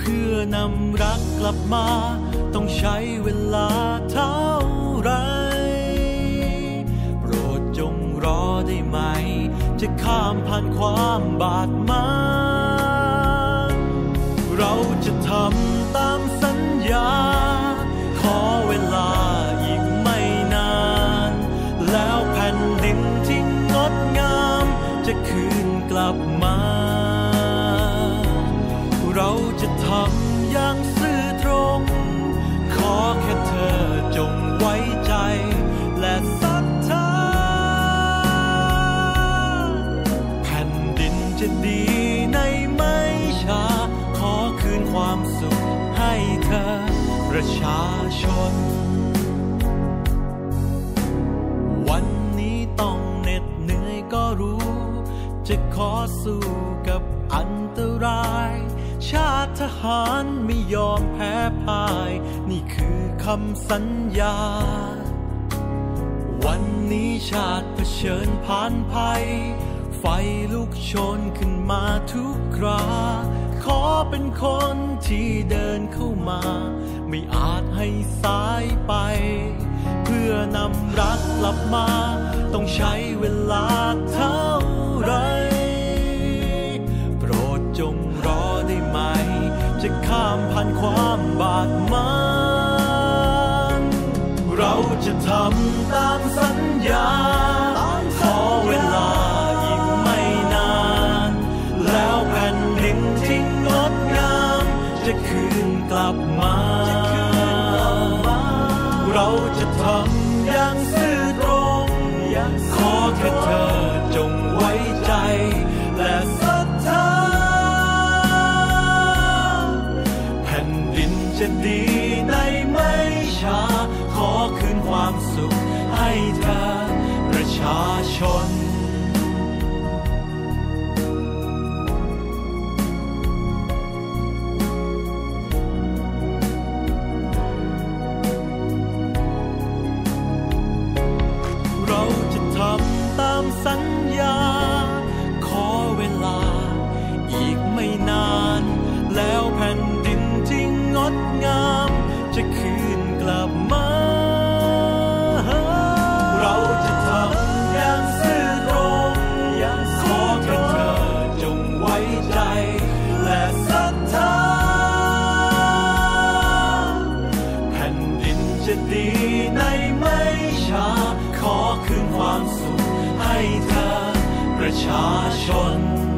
เพื่อนำรักกลับมา ต้องใช้เวลาเท่าไร โปรดจงรอได้ไหม จะข้ามผ่านความบาดหมาง ชน วันนี้ต้องเหน็ดเหนื่อยก็รู้ จะขอสู้กับอันตราย ชาติทหารไม่ยอมแพ้พ่าย นี่คือคำสัญญา วันนี้ชาติเผชิญผ่านภัย ไฟลุกโชนขึ้นมาทุกครา ขอเป็นคนที่เดินเข้ามา ไม่อาจให้สายไป เพื่อนำรักกลับมา ต้องใช้เวลาเท่าไร โปรดจงรอได้ไหม จะข้ามผ่านความบาดหมางเราจะทำตามสัญญา ชาชนา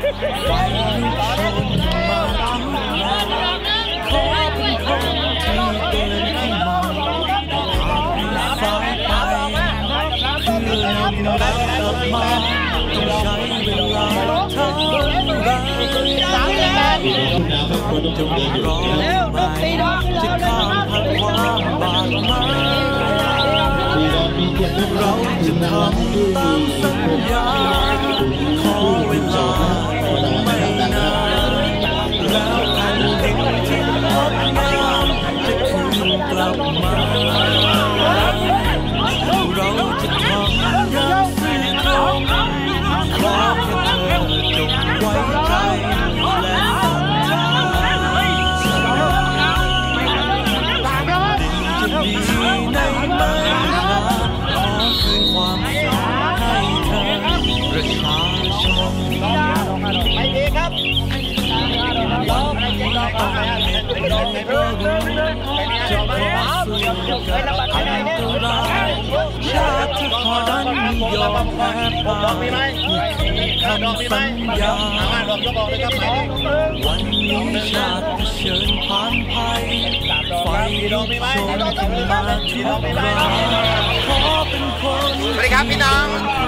ต้องจจงงดีอยู่รอแล้วไหมจะข้ามผ่านความบาดหมางทีเรามีเกียรติเราจะทำตามสัญญาขอเวลา 哈哈。 ไม่ยอมแพ้พ่ายนี่คือคำสัญญาวันนี้ชาติเชิญผ่านภัยไฟลุกโชนขึ้นมาทุกคราขอเป็นคนสวัสดีครับพี่น้อง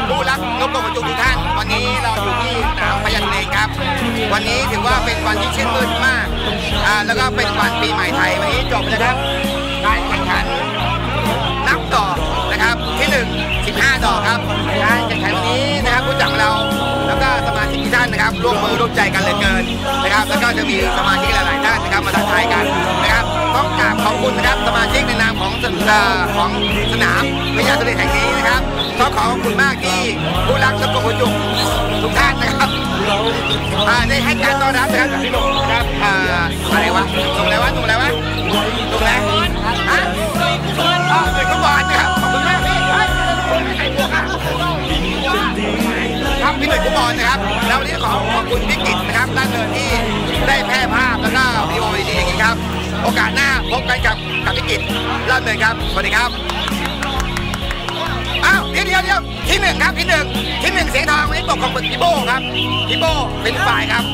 ผู้รักนกกระจุกทุกท่าน วันนี้เราอยู่ที่สนามพยัญชนะครับ วันนี้ถือว่าเป็นวันที่ชื่นมื่นมาก แล้วก็เป็นวันปีใหม่ไทยวันนี้จบนะครับการแข่งขัน ร่วมใจกันเหลือเกินนะครับ แล้วก็จะมีสมาชิกหลายๆท่านนะครับมาทักทายกันนะครับ ต้องกราบขอบคุณนะครับสมาชิกในนามของสเอ่อของสนามพญาสุเรศแห่งนี้นะครับต้องขอขอบคุณมากที่ผู้รักนกกระจุกทุกท่านนะครับได้ให้การต้อนรับนะครับพี่หนุ่มนะครับอะไรวะหนุ่มอะไรวะหนุ่มอะไรวะหนุ่มอะไรฮะอ่าเด็กฟุตบอลนะครับขอบคุณมากพี่เฮ้ยใครบวกอะครับพี่หนุ่ยฟุตบอลนะครับ วันนี้ขอขอบคุณพี่กิตนะครับด้านเนินที่ได้แพร่ภาพแล้วก็วิดีโอดีๆอย่างนี้ครับ โอกาสหน้าพบกันกับกับพี่กิตด้านเนินครับ สวัสดีครับ อ้าวเดี๋ยวเดี๋ยวเดี๋ยวที่หนึ่งครับที่หนึ่งที่หนึ่งเสียงทองวันนี้ตกของพี่โบครับพี่โบเป็นฝ่ายครับ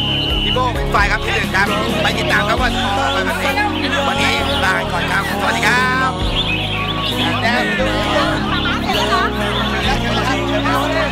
พี่โบเป็นฝ่ายครับที่หนึ่งครับ ไปติดตามครับว่าไปวันนี้วันนี้ลาก่อนครับ สวัสดีครับแดงดูเชิ